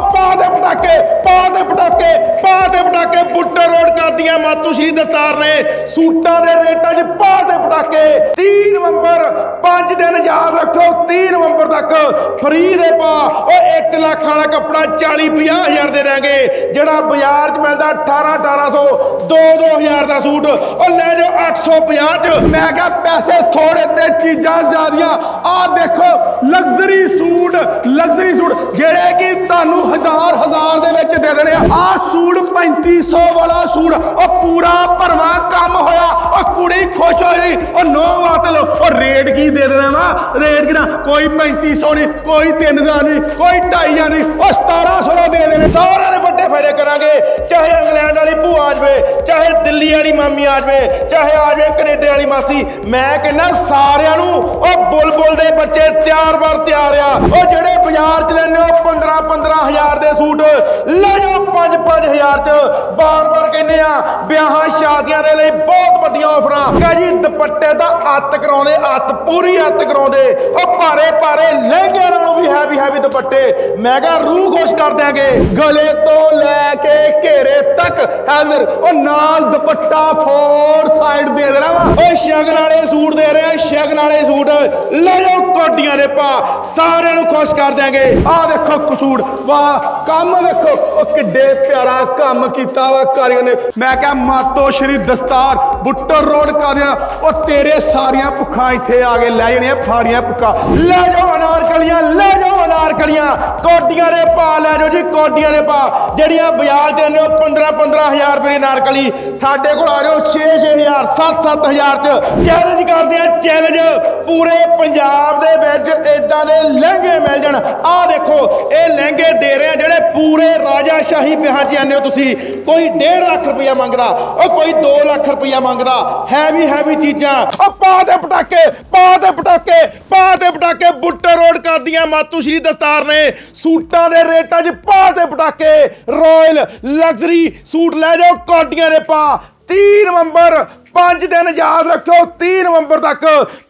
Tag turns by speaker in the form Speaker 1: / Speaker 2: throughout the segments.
Speaker 1: ਪਾ ਦੇ ਪਟਾਕੇ, ਪਾ ਦੇ ਪਟਾਕੇ, ਪਾ ਦੇ ਪਟਾਕੇ। ਬੁੱਟਰ ਰੋਡ ਕਰਦੀਆਂ ਮਾਤੂ ਸ਼੍ਰੀ ਦਸਤਾਰ ਨੇ। ਸੂਟਾਂ ਦੇ ਰੇਟਾਂ 'ਚ ਪਾ ਦੇ ਪਟਾਕੇ। 30 ਨਵੰਬਰ 5 ਦਿਨ ਯਾਦ ਰੱਖੋ 30 ਨਵੰਬਰ ਤੱਕ ਫ੍ਰੀ ਦੇ ਪਾ। ਉਹ 1 ਲੱਖ ਵਾਲਾ ਕੱਪੜਾ 40 50 ਹਜ਼ਾਰ ਦੇ ਰਾਂਗੇ ਜਿਹੜਾ ਬਾਜ਼ਾਰ 'ਚ ਮਿਲਦਾ 18 1800 2 2000 ਦਾ ਸੂਟ। ਉਹ ਲੈ ਜਾਓ 850 'ਚ।
Speaker 2: ਮੈਂ ਕਿਹਾ ਪੈਸੇ ਥੋੜੇ ਤੇ ਚੀਜ਼ਾਂ ਜ਼ਿਆਦੀਆਂ। ਆਹ ਦੇਖੋ ਲਗਜ਼ਰੀ ਸੂਟ ਲਗਜ਼ਰੀ ਸੂਟ, ਜਿਹੜੇ ਕਿ ਤੁਹਾਨੂੰ ਹਜ਼ਾਰ ਹਜ਼ਾਰ ਦੇ ਵਿੱਚ ਦੇ ਦੇਣੇ ਆ। ਆਹ ਸੂਟ 3500 ਵਾਲਾ ਸੂਟ, ਉਹ ਪੂਰਾ ਭਰਵਾਂ ਕੰਮ ਹੋਇਆ। ਉਹ ਕੁੜੀ ਖੁਸ਼ ਹੋ ਗਈ। ਉਹ ਨੋ ਵਾਤ ਲੋ ਉਹ ਰੇਟ ਕੀ ਦੇ ਦੇਣਾ ਵਾ? ਰੇਟ ਕਿਨਾ ਕੋਈ 3500 ਨਹੀਂ, ਕੋਈ 3000 ਨਹੀਂ, ਕੋਈ 2500 ਨਹੀਂ, ਉਹ 1700 ਦਾ ਦੇ ਦੇਣੇ।
Speaker 1: ਸਾਰਿਆਂ ਦੇ ਫਾਇਦੇ ਕਰਾਂਗੇ, ਚਾਹੇ ਇੰਗਲੈਂਡ ਵਾਲੀ ਭੂਆ ਆ ਜਾਵੇ, ਚਾਹੇ ਦਿੱਲੀ ਵਾਲੀ ਮਾਮੀ ਆ ਜਾਵੇ, ਚਾਹੇ ਆ ਜਾਵੇ ਕੈਨੇਡਾ ਵਾਲੀ ਮਾਸੀ, ਮੈਂ ਕਹਿੰਦਾ ਸਾਰਿਆਂ ਨੂੰ ਉਹ ਬੁਲਬੁਲ ਦੇ ਬੱਚੇ ਤਿਆਰ ਬਰ ਤਿਆਰ ਆ। ਉਹ ਜਿਹੜੇ ਬਾਜ਼ਾਰ ਚ ਲੈਣੇ ਉਹ 15 15000 ਦੇ ਸੂਟ, ਲੈ ਜਾਓ 5 5000 ਚ। ਬਾਰ-ਬਾਰ ਕਹਿੰਦੇ ਆ, ਵਿਆਹਾਂ ਸ਼ਾਦੀਆਂ ਦੇ ਲਈ ਬਹੁਤ ਵੱਡੀਆਂ ਆਫਰਾਂ ਕਹ ਜੀ, ਦੁਪੱਟੇ ਦਾ ਅੱਤ ਕਰਾਉਂਦੇ, ਅੱਤ ਪੂਰੀ ਅੱਤ ਕਰਾਉਂਦੇ। ਉਹ ਭਾਰੇ ਭਾਰੇ ਲਹਿੰਗੇ ਨਾਲੋਂ ਵੀ ਹੈਵੀ ਹੈਵੀ ਦੁਪੱਟੇ। ਮੈਂ ਕਿਹਾ ਰੂਹ ਖੁਸ਼ ਕਰ ਦਿਆਂਗੇ।
Speaker 2: ਗਲੇ ਤੋਂ ਲੈ ਕੇ ਘੇਰੇ ਤੱਕ। ਹੈਜ਼ਰ ਉਹ ਨਾਲ ਦੁਪੱਟਾ ਫੋਰ ਸਾਈਡ ਦੇ ਦੇਣਾ ਵਾ।
Speaker 1: ਓਏ ਸ਼ਗਨ ਵਾਲੇ ਸੂਟ ਦੇ ਰਹੇ ਆ ਸ਼ਗਨ ਵਾਲੇ ਸੂਟ। ਲੈ ਜਾਓ ਕੋਡੀਆਂ ਦੇ ਪਾ ਸਾਰਿਆਂ ਨੂੰ ਖੁਸ਼ ਕਰ ਦਿਆਂਗੇ।
Speaker 2: ਆਹ ਦੇਖੋ ਕਸੂੜ ਵਾਹ ਕੰਮ ਦੇਖੋ ਉਹ ਕਿੱਡੇ ਪਿਆਰਾ ਕੰਮ ਕੀਤਾ ਵਾ ਕਾਰੀਗਰ ਨੇ। ਮੈਂ ਕਿਹਾ ਮਾਤੋ ਸ਼੍ਰੀ ਦਸਤਾਰ। ਬੁੱਟਰ ਰੋਡ ਕਾਰਿਆ ਉਹ ਤੇਰੇ ਸਾਰੀਆਂ ਭੁੱਖਾਂ ਇੱਥੇ ਆ ਕੇ ਲੈ ਜਾਣੀਆਂ, ਫਾੜੀਆਂ ਭੁੱਖਾਂ।
Speaker 1: ਲੈ ਜਾਓ ਅਨਾਰਕਲੀਆਂ ਲੈ ਜਾਓ ਅਨਾਰਕਲੀਆਂ ਕੋਡੀਆਂ ਦੇ ਪਾ, ਲੈ ਜਾਓ ਜੀ, ਕੋਡੀਆਂ ਦੇ ਪਾ। ਜਿਹੜੀਆਂ ਬਾਜ਼ਾਰ 'ਚ ਨੇ 15 15000 ਰੁਪਏ ਦੀ ਅਨਾਰਕਲੀ ਸਾਡੇ ਕੋਲ ਆ ਜਾਓ 6 6000 7 7000 ਚ। ਚੈਲੰਜ ਕਰਦੇ ਆ ਚੈਲੰਜ ਪੂਰੇ ਪੰਜਾਬ ਦੇ ਵਿੱਚ ਇਦਾਂ ਦੇ ਲਹਿੰਗੇ ਮਿਲ ਜਾਣ। ਆਹ ਦੇਖੋ, ਇਹ ਲਹਿੰਗੇ ਦੇ ਰਹੇ ਆ ਜਿਹੜੇ ਪੂਰੇ ਰਾਜਾ ਸ਼ਾਹੀ ਵਿਆਹ 'ਚ ਜਾਂਦੇ ਹੋ ਤੁਸੀਂ। ਕੋਈ 1.5 ਲੱਖ ਰੁਪਇਆ ਮੰਗਦਾ, ਉਹ ਕੋਈ 2 ਲੱਖ ਰੁਪਇਆ ਮੰਗਦਾ ਹੈਵੀ ਹੈਵੀ ਚੀਜ਼ਾਂ। ਉਹ ਪਾ ਦੇ ਪਟਾਕੇ, ਪਾ ਦੇ ਪਟਾਕੇ, ਪਾ ਦੇ ਪਟਾਕੇ। ਬੁੱਟੇ ਰੋਡ ਕਰਦੀਆਂ ਮਾਤੂ ਸ਼੍ਰੀ ਦਸਤਾਰ ਨੇ। ਸੂਟਾਂ ਦੇ ਰੇਟਾਂ 'ਚ ਪਾ ਦੇ ਪਟਾਕੇ। ਰਾਇਲ ਲਗਜ਼ਰੀ ਸੂਟ ਲੈ ਜਾਓ ਕੋਡੀਆਂ ਦੇ ਪਾ। 30 ਨਵੰਬਰ 5 ਦਿਨ ਯਾਦ ਰੱਖੋ 30 ਨਵੰਬਰ ਤੱਕ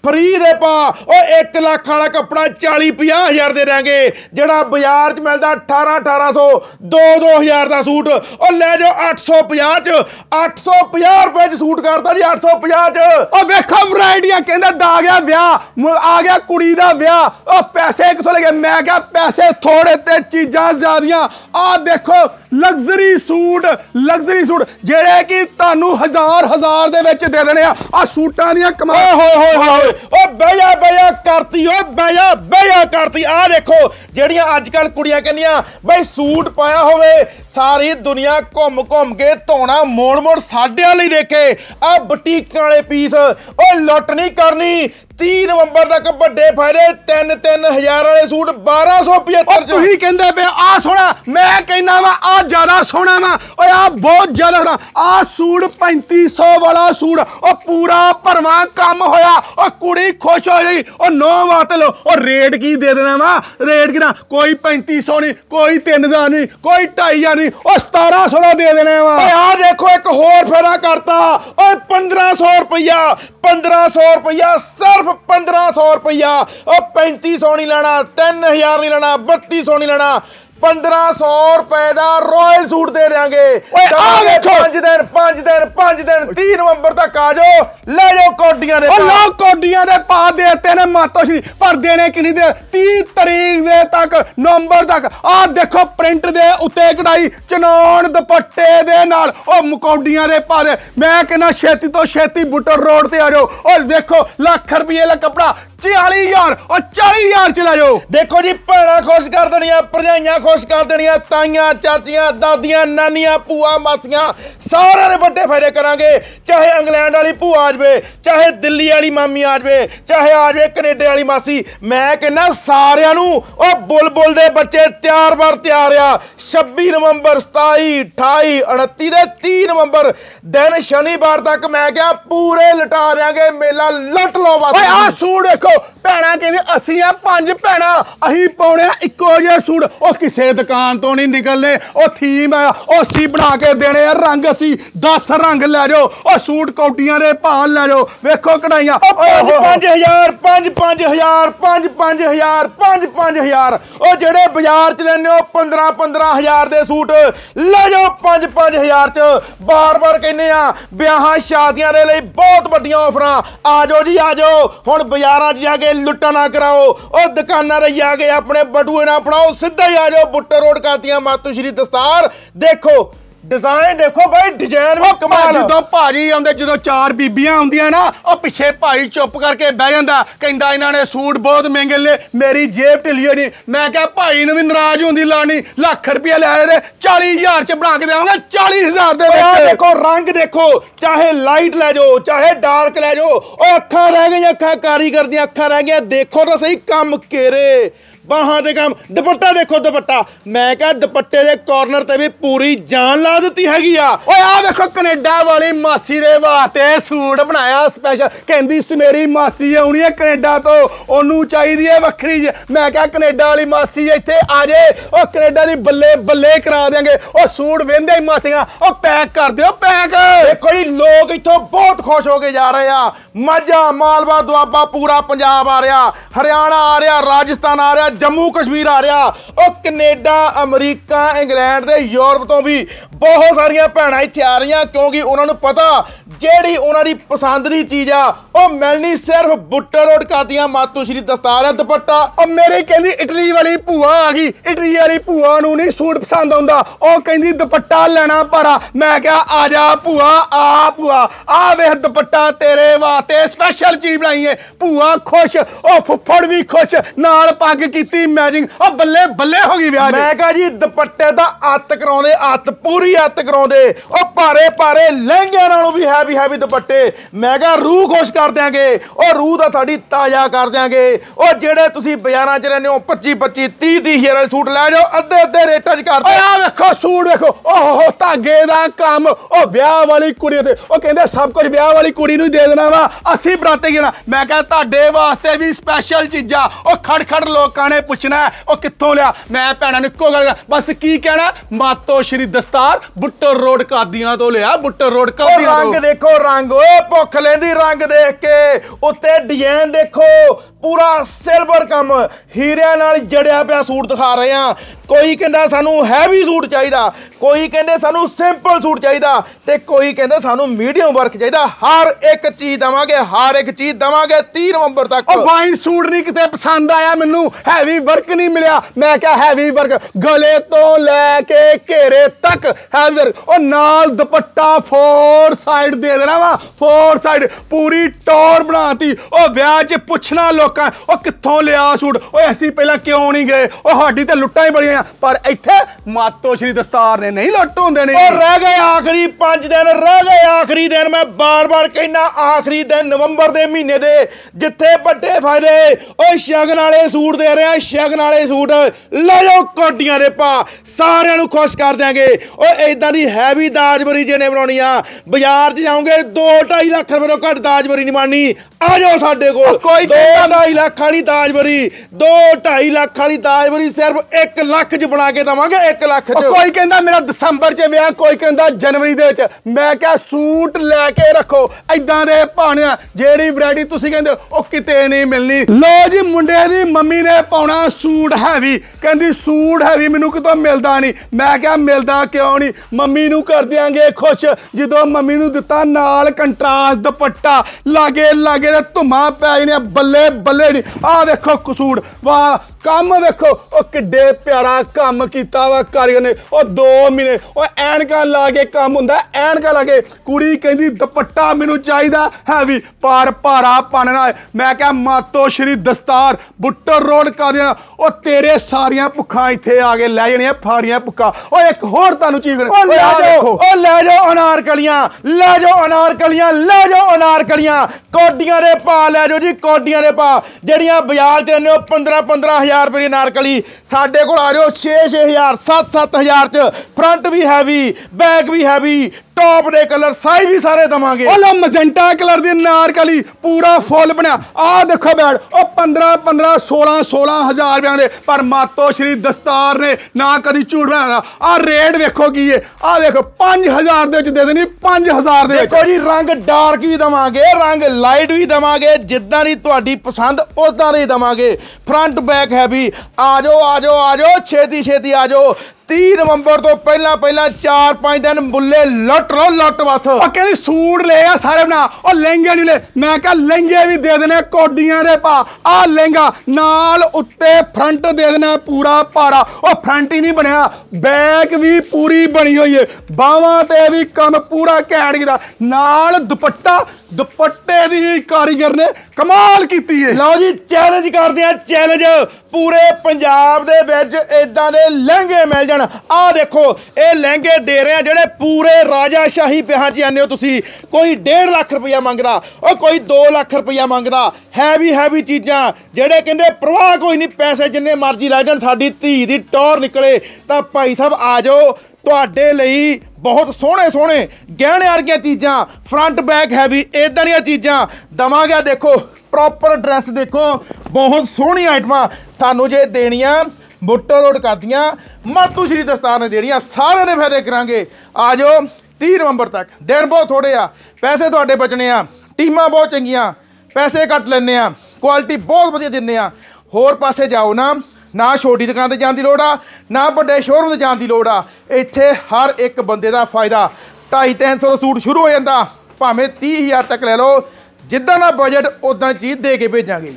Speaker 1: ਫ੍ਰੀ ਦੇ ਪਾ। ਉਹ 1 ਲੱਖ ਵਾਲਾ ਕੱਪੜਾ 40 50 ਹਜ਼ਾਰ ਦੇ ਰਾਂਗੇ ਜਿਹੜਾ ਬਾਜ਼ਾਰ 'ਚ ਮਿਲਦਾ 18 1800 2 2000 ਦਾ ਸੂਟ। ਉਹ ਲੈ ਜਾਓ 850 'ਚ 850 ਰੁਪਏ 'ਚ ਸੂਟ ਕਰਦਾ ਜੀ 850 'ਚ।
Speaker 2: ਉਹ ਵੇਖੋ ਵੈਰਾਈਟੀਆਂ ਕਹਿੰਦਾ ਦਾ ਗਿਆ ਵਿਆਹ ਆ ਗਿਆ ਕੁੜੀ ਦਾ ਵਿਆਹ। ਉਹ ਪੈਸੇ ਕਿੱਥੋਂ ਲੈ ਗਏ? ਮੈਂ ਕਿਹਾ, ਪੈਸੇ ਥੋੜੇ ਤੇ ਚੀਜ਼ਾਂ ਜ਼ਿਆਦੀਆਂ। ਆਹ ਦੇਖੋ ਲਗਜ਼ਰੀ ਸੂਟ ਲਗਜ਼ਰੀ ਸੂਟ, ਜਿਹੜੇ ਕਿ ਤੁਹਾਨੂੰ ਹਜ਼ਾਰ ਹਜ਼ਾਰ ਦੇ ਵਿੱਚ ਦੇ ਦੇਣੇ ਆ। ਆ ਸੂਟਾਂ ਦੀਆਂ
Speaker 1: ਓਏ
Speaker 2: ਕਮਾਲ
Speaker 1: ਹੋਏ ਹੋਏ ਹੋਏ ਹੋਏ। ਓ ਬਈਆ ਬਈਆ ਕਰਤੀ ਓ ਬਈਆ ਬਈਆ ਕਰਤੀ। ਆ ਦੇਖੋ, ਜਿਹੜੀਆਂ ਅੱਜ ਕੱਲ ਕੁੜੀਆਂ ਕਹਿੰਦੀਆਂ, ਬਈ ਸੂਟ ਪਾਇਆ ਹੋਵੇ, ਸਾਰੀ ਦੁਨੀਆ ਘੁੰਮ ਘੁੰਮ ਕੇ ਧੋਣਾ ਮੋੜ ਮੋੜ ਸਾਡਿਆਂ ਲਈ ਦੇਖੇ ਆ ਬੁਟੀਕਾਂ ਵਾਲੇ ਪੀਸ ਓ ਲੁੱਟ ਨਹੀਂ ਕਰਨੀ। 30 ਨਵੰਬਰ ਤੱਕ ਵੱਡੇ ਫਾਇਦੇ 3 3000 ਵਾਲੇ ਸੂਟ 1275
Speaker 2: ਉਹ
Speaker 1: ਚ।
Speaker 2: ਤੁਸੀਂ ਕਹਿੰਦੇ ਪਏ ਆ ਸੋਹਣਾ ਮੈਂ ਕਹਿੰਦਾ ਵਾ ਆ ਜ਼ਿਆਦਾ ਸੋਹਣਾ ਵਾ ਓਏ ਆ ਬਹੁਤ ਜ਼ਿਆਦਾ ਸੋਹਣਾ। ਆ ਸੂਟ 3500 ਵਾਲਾ ਸੂਟ ਉਹ ਪੂਰਾ ਭਰਵਾਂ ਕੰਮ ਹੋਇਆ ਉਹ ਕੁੜੀ ਖੁਸ਼ ਹੋ ਗਈ ਉਹ ਨੋ ਵਾਤ ਲੋ ਉਹ ਰੇਟ ਕੀ ਦੇ ਦੇਣਾ ਵਾ? ਰੇਟ ਕਿਨਾ ਕੋਈ 3500 ਨਹੀਂ ਕੋਈ 3000 ਨਹੀਂ ਕੋਈ 2500 ਨਹੀਂ ਉਹ 1700 ਦਾ ਦੇ ਦੇਣਾ ਵਾ।
Speaker 1: ਓਏ ਆ ਦੇਖੋ ਇੱਕ ਹੋਰ ਫੇਰਾ ਕਰਤਾ ਓਏ 1500 ਰੁਪਇਆ 1500 ਰੁਪਇਆ ਸਿਰਫ 1500 ਰੁਪਇਆ ਓ 3500 ਨਹੀਂ ਲੈਣਾ 3000 ਨਹੀਂ ਲੈਣਾ 3200 ਨਹੀਂ ਲੈਣਾ। 1500 ਰੁਪਏ ਦਾ ਰਾਇਲ ਸੂਟ ਦੇ ਦਿਆਂਗੇ।
Speaker 2: ਓਏ ਆਹ ਵੇਖੋ।
Speaker 1: 5 ਦਿਨ 5 ਦਿਨ 5 ਦਿਨ 30 ਨਵੰਬਰ ਤੱਕ ਆ ਜਾਓ। ਲੈ ਜਾਓ ਕੋਡੀਆਂ ਦੇ
Speaker 2: ਉਹ
Speaker 1: ਪਾ।
Speaker 2: ਲੋਕ ਕੋਡੀਆਂ ਦੇ ਪਾ ਦੇਤੇ ਨੇ ਮਾਤੋ ਸ਼੍ਰੀ। ਪਰ ਦੇਣੇ ਕਿੰਨੀ ਦੇ? 30 ਤਰੀਕ ਦੇ ਤੱਕ ਨਵੰਬਰ ਤੱਕ। ਆਹ ਦੇਖੋ ਪ੍ਰਿੰਟ ਦੇ ਉੱਤੇ ਕਢਾਈ ਚਨੌਣ ਦੁਪੱਟੇ ਦੇ ਨਾਲ। ਉਹ ਮਕੌਡੀਆਂ ਦੇ ਪਾ ਦੇ। ਮੈਂ ਕਹਿੰਦਾ ਛੇਤੀ ਤੋਂ ਛੇਤੀ ਬੁੱਟਰ ਰੋਡ ਤੇ ਆ ਜਾਓ। ਔਰ ਦੇਖੋ ਲੱਖ ਰੁਪਏ ਦਾ ਕੱਪੜਾ 40000 ਔਰ 40000 ਚ ਲੈ ਜਾਓ।
Speaker 1: ਦੇਖੋ ਜੀ ਭੈਣਾਂ ਖੁਸ਼ ਕਰ ਦੇਣੀਆਂ ਭਰਜਾਈਆਂ ਖੁਸ਼ ਕਰ ਦੇਣੀਆਂ ਤਾਈਆਂ ਚਾਚੀਆਂ ਦਾਦੀਆਂ ਨਾਨੀਆਂ ਭੂਆ ਮਾਸੀਆਂ ਸਾਰਿਆਂ ਦੇ ਵੱਡੇ ਫਾਇਦੇ ਕਰਾਂਗੇ। ਚਾਹੇ ਇੰਗਲੈਂਡ ਵਾਲੀ ਭੂਆ ਆ ਜਾਵੇ ਚਾਹੇ ਦਿੱਲੀ ਵਾਲੀ ਮਾਮੀ ਆ ਜਾਵੇ ਚਾਹੇ ਆ ਜਾਵੇ ਕੈਨੇਡਾ ਵਾਲੀ ਮਾਸੀ ਮੈਂ ਕਹਿੰਦਾ ਸਾਰਿਆਂ ਨੂੰ ਉਹ ਬੁਲਬੁਲ ਦੇ ਬੱਚੇ ਤਿਆਰ ਬਰ ਤਿਆਰ ਆ। 26 ਨਵੰਬਰ 27 28 29 ਦੇ 30 ਨਵੰਬਰ ਦਿਨ ਸ਼ਨੀਵਾਰ ਤੱਕ ਮੈਂ ਕਿਹਾ ਪੂਰੇ ਲਟਾ ਦਿਆਂਗੇ ਮੇਲਾ ਲੁੱਟ ਲਓ ਬਸ।
Speaker 2: ਓਏ ਆਹ ਸੂਟ ਦੇਖੋ ਵੇਖੋ ਭੈਣਾਂ ਕਹਿੰਦੇ ਅਸੀਂ ਆ ਪੰਜ ਭੈਣਾਂ ਅਸੀਂ ਪਾਉਣੇ ਆ ਇੱਕੋ ਜਿਹੇ ਸੂਟ। ਉਹ ਕਿਸੇ ਦੁਕਾਨ ਤੋਂ ਨਹੀਂ ਨਿਕਲਨੇ ਉਹ ਥੀਮ ਆ ਉਹ ਅਸੀਂ ਬਣਾ ਕੇ ਦੇਣੇ ਆ ਰੰਗ ਅਸੀਂ 10 ਰੰਗ ਲੈ ਜਾਓ ਉਹ ਸੂਟ ਕੌਟੀਆਂ ਦੇ ਭਾਅ ਲੈ ਜਾਓ। ਵੇਖੋ ਕਢਾਈਆਂ।
Speaker 1: ਹਜ਼ਾਰ ਪੰਜ ਪੰਜ ਹਜ਼ਾਰ ਪੰਜ ਪੰਜ ਹਜ਼ਾਰ ਉਹ ਜਿਹੜੇ ਬਾਜ਼ਾਰ ਚ ਲੈਣੇ ਹੋ 15 15 ਹਜ਼ਾਰ ਦੇ ਸੂਟ ਲੈ ਜਾਓ ਪੰਜ ਪੰਜ ਹਜ਼ਾਰ ਚ। ਬਾਰ-ਬਾਰ ਕਹਿੰਦੇ ਆ ਵਿਆਹਾਂ ਸ਼ਾਦੀਆਂ ਦੇ ਲਈ ਬਹੁਤ ਵੱਡੀਆਂ ਆਫਰਾਂ। ਆ ਜਾਓ ਜੀ ਆ ਜਾਓ। ਹੁਣ ਬਾਜ਼ਾਰਾਂ 'ਚ ਜਾ ਕੇ ਲੁੱਟਾਂ ਨਾ ਕਰਾਓ। ਉਹ ਦੁਕਾਨਾਂ 'ਤੇ ਜਾ ਕੇ ਆਪਣੇ ਬਟੂਏ ਨਾ ਫੜਾਓ ਸਿੱਧਾ ਹੀ ਆ ਜਾਓ। ਬੁੱਟੇ ਰੋਡ ਕਰਦੀਆਂ ਮਾਤੂ ਸ਼੍ਰੀ ਦਸਤਾਰ। ਦੇਖੋ ਡਿਜ਼ਾਈਨ ਦੇਖੋ ਬਾਈ ਡਿਜ਼ਾਈਨ ਵੀ ਕਮਾਲ
Speaker 2: ਜਦੋਂ ਭਾਜੀ ਆਉਂਦੇ ਜਦੋਂ ਚਾਰ ਬੀਬੀਆਂ ਆਉਂਦੀਆਂ ਨਾ ਉਹ ਪਿੱਛੇ ਭਾਈ ਚੁੱਪ ਕਰਕੇ ਬਹਿ ਜਾਂਦਾ ਕਹਿੰਦਾ ਇਹਨਾਂ ਨੇ ਸੂਟ ਬਹੁਤ ਮਹਿੰਗੇ ਲਏ ਮੇਰੀ ਜੇਬ ਢਿੱਲੀ ਨਹੀਂ ਮੈਂ ਕਿਹਾ ਭਾਈ ਨੂੰ ਵੀ ਨਾਰਾਜ਼ ਹੁੰਦੀ ਲਾਣੀ ਲੱਖ ਰੁਪਏ ਲੈ ਆਏ ਤੇ 40000 ਚ ਬਣਾ ਕੇ ਦੇਵਾਂਗਾ 40000 ਦੇ
Speaker 1: ਆਹ
Speaker 2: ਵਿੱਚ।
Speaker 1: ਦੇਖੋ ਰੰਗ ਦੇਖੋ ਚਾਹੇ ਲਾਈਟ ਲੈ ਜਾਓ ਚਾਹੇ ਡਾਰਕ ਲੈ ਜਾਓ ਓ ਅੱਖਾਂ ਰਹਿ ਗਈਆਂ ਅੱਖਾਂ ਕਾਰੀਗਰ ਦੀਆਂ ਅੱਖਾਂ ਰਹਿ ਗਈਆਂ ਦੇਖੋ ਤਾਂ ਸਹੀ ਕੰਮ ਕੇਰੇ ਬਾਹਾਂ ਦੇ ਕੰਮ। ਦੁਪੱਟਾ ਦੇਖੋ ਦੁਪੱਟਾ। ਮੈਂ ਕਿਹਾ ਦੁਪੱਟੇ ਦੇ ਕਾਰਨਰ ਤੇ ਵੀ ਪੂਰੀ ਜਾਨ ਲਾ ਦਿੱਤੀ ਹੈਗੀ ਆ।
Speaker 2: ਓਏ ਆ ਵੇਖੋ ਕੈਨੇਡਾ ਵਾਲੀ ਮਾਸੀ ਦੇ ਵਾਸਤੇ ਸੂਟ ਬਣਾਇਆ ਸਪੈਸ਼ਲ ਕਹਿੰਦੀ ਸੀ ਮੇਰੀ ਮਾਸੀ ਆਉਣੀ ਹੈ ਕੈਨੇਡਾ ਤੋਂ। ਉਹਨੂੰ ਚਾਹੀਦੀ ਹੈ ਵੱਖਰੀ ਜਿਹੀ। ਮੈਂ ਕਿਹਾ ਕੈਨੇਡਾ ਵਾਲੀ ਮਾਸੀ ਇੱਥੇ ਆ ਜੇ। ਉਹ ਕੈਨੇਡਾ ਦੀ ਬੱਲੇ ਬੱਲੇ ਕਰਾ ਦੇਾਂਗੇ ਉਹ ਸੂਟ ਵੇਂਦੇ ਹੀ ਮਾਸੀਆਂ। ਉਹ ਪੈਕ ਕਰ ਦਿਓ ਪੈਕ।
Speaker 1: ਦੇਖੋ ਜੀ ਲੋਕ ਇੱਥੋਂ ਬਹੁਤ ਖੁਸ਼ ਹੋ ਕੇ ਜਾ ਰਹੇ ਆ। ਮਾਝਾ ਮਾਲਵਾ ਦੁਆਬਾ ਪੂਰਾ ਪੰਜਾਬ ਆ ਰਿਹਾ। ਹਰਿਆਣਾ ਆ ਰਿਹਾ ਰਾਜਸਥਾਨ ਆ ਰਿਹਾ। ਜੰਮੂ ਕਸ਼ਮੀਰ ਆ ਰਿਹਾ। ਉਹ ਕੈਨੇਡਾ, ਅਮਰੀਕਾ, ਇੰਗਲੈਂਡ ਦੇ ਯੂਰਪ ਤੋਂ ਵੀ ਬਹੁਤ ਸਾਰੀਆਂ ਭੈਣਾਂ ਇੱਥੇ ਆ ਰਹੀਆਂ, ਕਿਉਂਕਿ ਉਹਨਾਂ ਨੂੰ ਪਤਾ ਜਿਹੜੀ ਉਹਨਾਂ ਦੀ ਪਸੰਦ ਦੀ ਚੀਜ਼ ਆ, ਉਹ ਮਿਲਣੀ ਸਿਰਫ ਬੁੱਟਰ ਰੋਡ ਕਾਦੀਆਂ ਮਾਤੂ ਸ਼੍ਰੀ ਦਸਤਾਰ ਹੈ ਦੁਪੱਟਾ।
Speaker 2: ਉਹ ਮੇਰੇ ਕਹਿੰਦੀ ਇਟਲੀ ਵਾਲੀ ਭੂਆ ਆ ਗਈ, ਇਟਲੀ ਵਾਲੀ ਭੂਆ ਨੂੰ ਨਹੀਂ ਸੂਟ ਪਸੰਦ ਆਉਂਦਾ। ਉਹ ਕਹਿੰਦੀ, ਦੁਪੱਟਾ ਲੈਣਾ ਭਰਾ। ਮੈਂ ਕਿਹਾ, ਆ ਜਾ ਭੂਆ, ਆ ਭੂਆ, ਆ ਵੇਖ ਦੁਪੱਟਾ ਤੇਰੇ ਵਾਸਤੇ ਸਪੈਸ਼ਲ ਚੀਜ਼ ਬਣਾਈ ਏ। ਭੂਆ ਖੁਸ਼, ਉਹ ਫੁੱਫੜ ਵੀ ਖੁਸ਼, ਨਾਲ ਪੱਗ ਕੀਤੀ ਮੈਚਿੰਗ ਉਹ ਬੱਲੇ ਬੱਲੇ ਹੋ ਗਈ ਵਿਆਹ 'ਚ।
Speaker 1: ਮੈਂ ਕਹਾ ਜੀ, ਦੁਪੱਟੇ ਦਾ ਅੱਤ ਕਰਾਉਂਦੇ, ਅੱਤ, ਪੂਰੀ ਅੱਤ ਕਰਾਉਂਦੇ। ਉਹ ਭਾਰੇ ਭਾਰੇ ਲਹਿੰਗਿਆਂ ਨਾਲੋਂ ਵੀ ਹੈਵੀ ਹੈਵੀ ਦੁਪੱਟੇ। ਮੈਂ ਕਿਹਾ ਰੂਹ ਖੁਸ਼ ਕਰ ਦਿਆਂਗੇ। ਉਹ ਰੂਹ ਦਾ ਤੁਹਾਡੀ ਤਾਜ਼ਾ ਕਰ ਦਿਆਂਗੇ। ਉਹ ਜਿਹੜੇ ਤੁਸੀਂ ਬਾਜ਼ਾਰਾਂ 'ਚ ਰਹਿੰਦੇ ਹੋ 25 25 30 30 ਵਾਲੇ ਸੂਟ ਲੈ ਜਾਓ ਅੱਧੇ ਅੱਧੇ ਰੇਟਾਂ 'ਚ ਕਰ
Speaker 2: ਆ ਵੇਖੋ ਸੂਟ ਵੇਖੋ। ਓਹ ਧਾਗੇ ਦਾ ਕੰਮ। ਉਹ ਵਿਆਹ ਵਾਲੀ ਕੁੜੀ ਤੇ ਉਹ ਕਹਿੰਦੇ ਸਭ ਕੁਝ ਵਿਆਹ ਵਾਲੀ ਕੁੜੀ ਨੂੰ ਹੀ ਦੇ ਦੇਣਾ ਵਾ। ਅਸੀਂ ਬਰਾਤੇ ਗਿਣਾ ਮੈਂ ਕਿਹਾ ਤੁਹਾਡੇ ਵਾਸਤੇ ਵੀ ਸਪੈਸ਼ਲ ਚੀਜ਼ਾਂ। ਉਹ ਖੜ ਖੜ ਲੋਕਾਂ ਨੇ ਪੁੱਛਣਾ ਉਹ ਕਿੱਥੋਂ ਲਿਆ? ਮੈਂ ਭੈਣਾਂ ਨੂੰ ਇੱਕੋ ਗੱਲ ਕਹਾਂ, ਬਸ ਕੀ ਕਹਿਣਾ? ਮਾਤੋ ਸ਼੍ਰੀ ਦਸਤਾਰ ਬੁੱਟੋ ਰੋਡ ਕਾਦੀਆਂ ਤੋਂ ਲਿਆ ਬੁੱਟਰ ਰੋਡ
Speaker 1: ਉਹ
Speaker 2: ਕਾਦੀਆਂ
Speaker 1: ਰੰਗ
Speaker 2: ਤੋਂ
Speaker 1: ਦੇਖੋ ਰੰਗ ਓਏ ਭੁੱਖ ਲੈਂਦੀ ਰੰਗ ਦੇਖ ਕੇ। ਉੱਤੇ ਡਿਜ਼ਾਈਨ ਦੇਖੋ ਪੂਰਾ ਸਿਲਵਰ ਕੰਮ। ਹੀਰਿਆਂ ਨਾਲ ਜੜਿਆ ਪਿਆ ਸੂਟ ਦਿਖਾ ਰਹੇ ਆ ਕੋਈ ਕਹਿੰਦਾ ਸਾਨੂੰ ਹੈਵੀ ਸੂਟ ਚਾਹੀਦਾ ਕੋਈ ਕਹਿੰਦੇ ਸਾਨੂੰ ਸਿੰਪਲ ਸੂਟ ਚਾਹੀਦਾ ਤੇ ਕੋਈ ਕਹਿੰਦੇ ਸਾਨੂੰ ਮੀਡੀਅਮ ਵਰਕ ਚਾਹੀਦਾ। ਹਰ ਇੱਕ ਚੀਜ਼ ਦਵਾਂਗੇ ਹਰ ਇੱਕ ਚੀਜ਼ ਦਵਾਂਗੇ 30 ਨਵੰਬਰ ਤੱਕ।
Speaker 2: ਉਹ ਵਾਈਨ ਸੂਟ ਨਹੀਂ ਕਿਤੇ ਪਸੰਦ ਆਇਆ ਮੈਨੂੰ ਹੈਵੀ ਵਰਕ ਨਹੀਂ ਮਿਲਿਆ। ਮੈਂ ਕਿਹਾ ਹੈਵੀ ਵਰਕ ਗਲੇ ਤੋਂ ਲੈ ਕੇ ਘੇਰੇ ਤੱਕ। ਹੈਵੀ ਵਰਕ ਉਹ ਨਾਲ ਦੁਪੱਟਾ ਫੋਰ ਸਾਈਡ ਦੇ ਦੇਣਾ ਵਾ, ਫੋਰ ਸਾਈਡ, ਪੂਰੀ ਟੌਰ ਬਣਾਤੀ। ਉਹ ਵਿਆਹ 'ਚ ਪੁੱਛਣਾ ਲੋਕਾਂ, ਉਹ ਕਿੱਥੋਂ ਲਿਆ ਸੂਟ? ਓਏ, ਅਸੀਂ ਪਹਿਲਾਂ ਕਿਉਂ ਨਹੀਂ ਗਏ? ਉਹ ਸਾਡੀ ਤੇ ਲੁੱਟਾਂ ਹੀ ਬੜੀਆਂ। ਪਰ ਇੱਥੇ ਮਾਤੋ ਸ਼੍ਰੀ ਦਸਤਾਰ ਨੇ ਨਹੀਂ ਲੁੱਟ ਹੁੰਦੇ ਨੇ।
Speaker 1: ਉਹ ਰਹਿ ਗਏ ਆਖਰੀ 5 ਦਿਨ, ਰਹਿ ਗਏ ਆਖਰੀ ਦਿਨ। ਮੈਂ ਬਾਰ-ਬਾਰ ਕਹਿਣਾ ਆਖਰੀ ਦਿਨ ਨਵੰਬਰ ਦੇ ਮਹੀਨੇ ਦੇ, ਜਿੱਥੇ ਵੱਡੇ ਫਾਇਦੇ। ਓਏ, ਸ਼ਗਨ ਵਾਲੇ ਸੂਟ ਦੇ ਰਹੇ ਆ ਸ਼ਗਨ ਵਾਲੇ ਸੂਟ। ਲੈ ਜਾਓ ਕੋਟੀਆਂ ਦੇ ਪਾ ਸਾਰਿਆਂ ਨੂੰ ਖੁਸ਼ ਕਰ ਦਿਆਂਗੇ। ਓਏ ਇਦਾਂ ਦੀ ਹੈਵੀ ਦਾਜ ਦਾਜਬਰੀ ਜਿਹਨੇ ਬਣਾਉਣੀ ਆ। ਬਾਜ਼ਾਰ 'ਚ ਜਾਓਗੇ 2.5 ਲੱਖ ਰੁਪਏ ਤੋਂ ਘੱਟ ਦਾਜਬਰੀ ਨਹੀਂ ਬਣਨੀ। ਆ ਜਾਓ ਸਾਡੇ ਕੋਲ।
Speaker 2: ਕੋਈ
Speaker 1: 2.5 ਲੱਖ ਵਾਲੀ ਦਾਜਬਰੀ 2.5 ਲੱਖ ਵਾਲੀ ਦਾਜਬਰੀ ਸਿਰਫ 1 ਲੱਖ 'ਚ ਬਣਾ ਕੇ ਦਵਾਂਗੇ 1 ਲੱਖ 'ਚ।
Speaker 2: ਕੋਈ ਕਹਿੰਦਾ ਮੇਰਾ ਦਸੰਬਰ 'ਚ ਵਿਆਹ ਕੋਈ ਕਹਿੰਦਾ ਜਨਵਰੀ ਦੇ ਵਿੱਚ। ਮੈਂ ਕਿਹਾ ਸੂਟ ਲੈ ਕੇ ਰੱਖੋ ਐਦਾਂ ਦੇ ਭਾਣਿਆ ਜਿਹੜੀ ਵੈਰਾਈਟੀ ਤੁਸੀਂ ਕਹਿੰਦੇ ਉਹ ਕਿਤੇ ਨਹੀਂ ਮਿਲਣੀ। ਲੋ ਜੀ ਮੁੰਡੇ ਦੀ ਮੰਮੀ ਨੇ ਪਾਉਣਾ ਸੂਟ ਹੈਵੀ। ਕਹਿੰਦੀ ਸੂਟ ਹੈਵੀ ਮੈਨੂੰ ਕਿਤੋਂ ਮਿਲਦਾ ਨਹੀਂ। ਮੈਂ ਕਿਹਾ ਮਿਲਦਾ ਕਿਉਂ ਨਹੀਂ? ਮੰਮੀ ਨੂੰ ਕਰ ਦਿਆਂਗੇ। ਖੁਸ਼ ਜਦੋਂ ਮੰਮੀ ਨੂੰ ਦਿੱਤਾ ਨਾਲ ਕੰਟਰਾਸਟ ਦੁਪੱਟਾ। ਲਾਗੇ ਲਾਗੇ ਦੇ ਧੁਮਾ ਪੈ ਜਾਣੇ ਬੱਲੇ ਬੱਲੇ ਨਹੀਂ ਆਹ ਵੇਖੋ ਕਸੂੜ ਵਾਹ ਕੰਮ ਵੇਖੋ। ਉਹ ਕਿੱਡੇ ਪਿਆਰਾ ਕੰਮ ਕੀਤਾ ਵਾ ਕਾਰੀਗਰ ਨੇ। ਉਹ 2 ਮਹੀਨੇ ਉਹ ਐਨਕਾਂ ਲਾ ਕੇ ਕੰਮ ਹੁੰਦਾ ਐਨਕਾਂ ਲਾ ਕੇ। ਕੁੜੀ ਕਹਿੰਦੀ ਦੁਪੱਟਾ ਮੈਨੂੰ ਚਾਹੀਦਾ ਹੈਵੀ ਪਰ ਭਾਰਾ ਪਾਣਨਾ ਮੈਂ ਕਿਹਾ ਮਾਤੋ ਸ਼੍ਰੀ ਦਸਤਾਰ ਬੁੱਟਰ ਰੋਡ ਕਾਦੀਆਂ ਉਹ ਤੇਰੇ ਸਾਰੀਆਂ ਭੁੱਖਾਂ ਇੱਥੇ ਆ ਕੇ ਲੈ ਜਾਣੀਆਂ ਫਾੜੀਆਂ ਭੁੱਖਾਂ। ਉਹ ਇੱਕ ਹੋਰ ਤੁਹਾਨੂੰ ਚੀਜ਼ ਆਹ
Speaker 1: ਜਾਓ
Speaker 2: ਦੇਖੋ।
Speaker 1: ਉਹ ਲੈ ਜਾਓ ਅਨਾਰਕਲੀਆਂ ਲੈ ਜਾਓ ਅਨਾਰਕਲੀਆਂ ਲੈ ਜਾਓ ਅਨਾਰਕਲੀਆਂ ਕੋਡੀਆਂ ਦੇ ਪਾ, ਲੈ ਜਾਓ ਜੀ ਕੋਡੀਆਂ ਦੇ ਪਾ। ਜਿਹੜੀਆਂ ਬਾਜ਼ਾਰ 'ਚ ਰਹਿੰਦੇ ਹੋ 15 15000 ਰੁਪਏ ਦੀ ਅਨਾਰਕਲੀ ਸਾਡੇ ਕੋਲ ਆ ਜਾਓ 6 6000 7 7000 'ਚ। ਫਰੰਟ ਵੀ ਹੈਵੀ ਬੈਕ ਵੀ ਹੈਵੀ ਟੌਪ ਦੇ ਕਲਰ ਸਾਈਜ਼ ਵੀ ਸਾਰੇ ਦਵਾਂਗੇ।
Speaker 2: ਉਹ ਲੋ ਮਜੈਂਟਾ ਕਲਰ ਦੀ ਨਾਰਕਲੀ ਪੂਰਾ ਫੁੱਲ ਬਣਿਆ। ਆਹ ਦੇਖੋ ਬੈਡ ਉਹ 15 15 16 16 ਹਜ਼ਾਰ ਰੁਪਏ ਦੇ ਪਰ ਮਾਤੋ ਸ਼੍ਰੀ ਦਸਤਾਰ ਨੇ ਨਾ ਕਦੀ ਝੂਠ ਬਣਾਇਆ। ਆਹ ਰੇਟ ਵੇਖੋ ਕੀ ਹੈ ਆਹ ਦੇਖੋ 5000 ਦੇ ਵਿੱਚ ਦੇ ਦੇਣੀ 5000 ਦੇ ਵਿੱਚ।
Speaker 1: ਦੇਖੋ ਜੀ ਰੰਗ ਡਾਰਕ ਵੀ ਦਵਾਂਗੇ ਰੰਗ ਲਾਈਟ ਵੀ ਦਵਾਂਗੇ। ਜਿੱਦਾਂ ਦੀ ਤੁਹਾਡੀ ਪਸੰਦ ਉਦਾਂ ਦੇ ਦਵਾਂਗੇ। ਫਰੰਟ ਬੈਕ ਹੈਵੀ ਆ ਜਾਓ ਆ ਜਾਓ ਆ ਜਾਓ ਛੇਤੀ ਛੇਤੀ ਆ ਜਾਓ। 30 ਨਵੰਬਰ ਤੋਂ ਪਹਿਲਾਂ ਪਹਿਲਾਂ 4-5 ਦਿਨ ਮੁੱਲੇ ਲੁੱਟ ਲਓ, ਲੁੱਟ ਬਸ।
Speaker 2: ਉਹ ਕਹਿੰਦੀ ਸੂਟ ਲੈ ਆ ਸਾਰੇ ਬਣਾ, ਉਹ ਲਹਿੰਗੇ ਨਹੀਂ ਲੈ। ਮੈਂ ਕਿਹਾ ਲਹਿੰਗੇ ਵੀ ਦੇ ਦੇਣੇ, ਕੋਡੀਆਂ ਦੇ ਪਾ। ਆ ਲਹਿੰਗਾ ਨਾਲ ਉੱਤੇ ਫਰੰਟ ਦੇ ਦੇਣਾ ਪੂਰਾ ਭਾਰਾ। ਉਹ ਫਰੰਟ ਹੀ ਨਹੀਂ ਬਣਿਆ ਬੈਕ ਵੀ ਪੂਰੀ ਬਣੀ ਹੋਈ ਏ। ਬਾਹਾਂ ਤੇ ਵੀ ਕੰਮ ਪੂਰਾ ਘੈਂਟ ਕੀਤਾ। ਨਾਲ ਦੁਪੱਟਾ, ਦੁਪੱਟੇ ਦੀ ਕਾਰੀਗਰ ਨੇ ਕਮਾਲ ਕੀਤੀ ਏ।
Speaker 1: ਲਓ ਜੀ ਚੈਲੰਜ ਕਰਦੇ ਆ ਚੈਲੰਜ ਪੂਰੇ ਪੰਜਾਬ ਦੇ ਵਿੱਚ ਇਦਾਂ ਦੇ ਲਹਿੰਗੇ ਮਿਲ ਜਾਣ। ਆਹ ਦੇਖੋ, ਇਹ ਲਹਿੰਗੇ ਦੇ ਰਹੇ ਆ ਜਿਹੜੇ ਪੂਰੇ ਰਾਜਾਸ਼ਾਹੀ ਪਿਆਹਾਂ 'ਚ ਜਾਂਦੇ ਹੋ ਤੁਸੀਂ। ਕੋਈ 1.5 ਲੱਖ ਰੁਪਇਆ ਮੰਗਦਾ, ਉਹ ਕੋਈ 2 ਲੱਖ ਰੁਪਇਆ ਮੰਗਦਾ। ਹੈਵੀ ਹੈਵੀ ਚੀਜ਼ਾਂ, ਜਿਹੜੇ ਕਹਿੰਦੇ ਪ੍ਰਵਾਹ ਕੋਈ ਨਹੀਂ, ਪੈਸੇ ਜਿੰਨੇ ਮਰਜ਼ੀ ਲੈ ਜਾਣ, ਸਾਡੀ ਧੀ ਦੀ ਟੌਰ ਨਿਕਲੇ, ਤਾਂ ਭਾਈ ਸਾਹਿਬ ਆ ਜਾਓ। ਤੁਹਾਡੇ ਲਈ ਬਹੁਤ ਸੋਹਣੇ ਸੋਹਣੇ ਗਹਿਣੇ ਵਰਗੀਆਂ ਚੀਜ਼ਾਂ ਫਰੰਟ ਬੈਕ ਹੈਵੀ ਇਦਾਂ ਦੀਆਂ ਚੀਜ਼ਾਂ। ਦਵਾਂਗੇ ਦੇਖੋ ਪ੍ਰੋਪਰ ਡਰੈਸ ਦੇਖੋ, ਬਹੁਤ ਸੋਹਣੀ ਆਈਟਮਾਂ ਤੁਹਾਨੂੰ ਜੇ ਦੇਣੀਆਂ, ਬੁੱਟੋ ਰੋਡ ਕਰਦੀਆਂ ਮਾਤੂ ਸ਼੍ਰੀ ਦਸਤਾਰ ਨੇ ਦੇਣੀਆਂ, ਸਾਰਿਆਂ ਦੇ ਫਾਇਦੇ ਕਰਾਂਗੇ। ਆ ਜਾਓ 30 ਨਵੰਬਰ ਤੱਕ, ਦਿਨ ਬਹੁਤ ਥੋੜੇ ਆ। ਪੈਸੇ ਤੁਹਾਡੇ ਬਚਣੇ ਆ, ਟੀਮਾਂ ਬਹੁਤ ਚੰਗੀਆਂ, ਪੈਸੇ ਕੱਟ ਲੈਣੇ ਆ ਕੁਆਲਿਟੀ ਬਹੁਤ ਵਧੀਆ ਦਿੰਨੇ ਆ। ਹੋਰ ਪਾਸੇ ਜਾਓ ਨਾ ਨਾ ਛੋਟੀ ਦੁਕਾਨ ਤੇ ਜਾਣ ਦੀ ਲੋੜ ਆ, ਨਾ ਵੱਡੇ ਸ਼ੋਰੂਮ ਤੇ ਜਾਣ ਦੀ ਲੋੜ ਆ। ਇੱਥੇ ਹਰ ਇੱਕ ਬੰਦੇ ਦਾ ਫਾਇਦਾ। 2.5 300 ਦਾ ਸੂਟ ਸ਼ੁਰੂ ਹੋ ਜਾਂਦਾ। ਭਾਵੇਂ 30000 ਤੱਕ ਲੈ ਲਓ, ਜਿੱਦਾਂ ਦਾ ਬਜਟ ਉਦਾਂ ਚੀਜ਼ ਦੇ ਕੇ ਭੇਜਾਂਗੇ।